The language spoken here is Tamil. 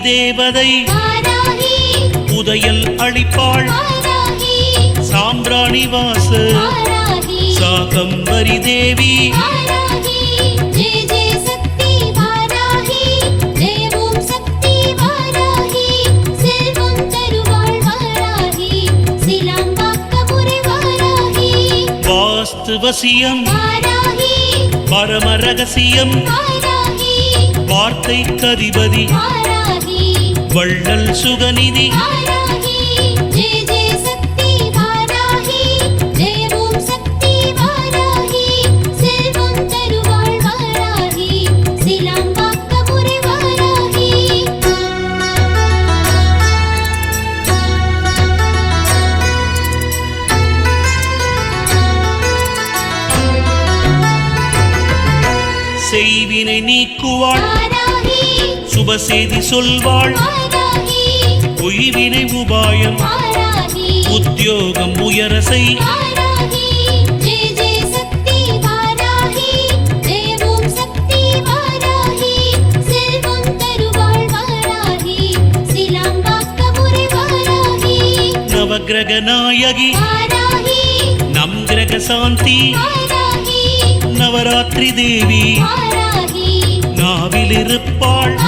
தேவதை புதையல் அளிப்பாள் சாம்பிராணி வாச. சாகம்பரி தேவி. வாராகி. ஜெய ஜெய சக்தி வாராகி. ஜெய ஓம் சக்தி வாராகி. செல்வம் தருவாள் வாராகி. சிலாம்பாக்க முறை வாராகி. வாஸ்து வசியம். வாராகி. பரம ரகசியம். வாராகி. வார்த்தை கதிபதி வாராகி. வள்ளல் சுகநிதி. செய்வினை நீக்குவாள். வாராகி சுபசெய்தி சொல்வாள். பொய்வினை உபாயம். உத்தியோகம் உயர செய். நவகிரக நாயகி. நம் கிரக சாந்தி. நவராத்திரி தேவி. வாராகி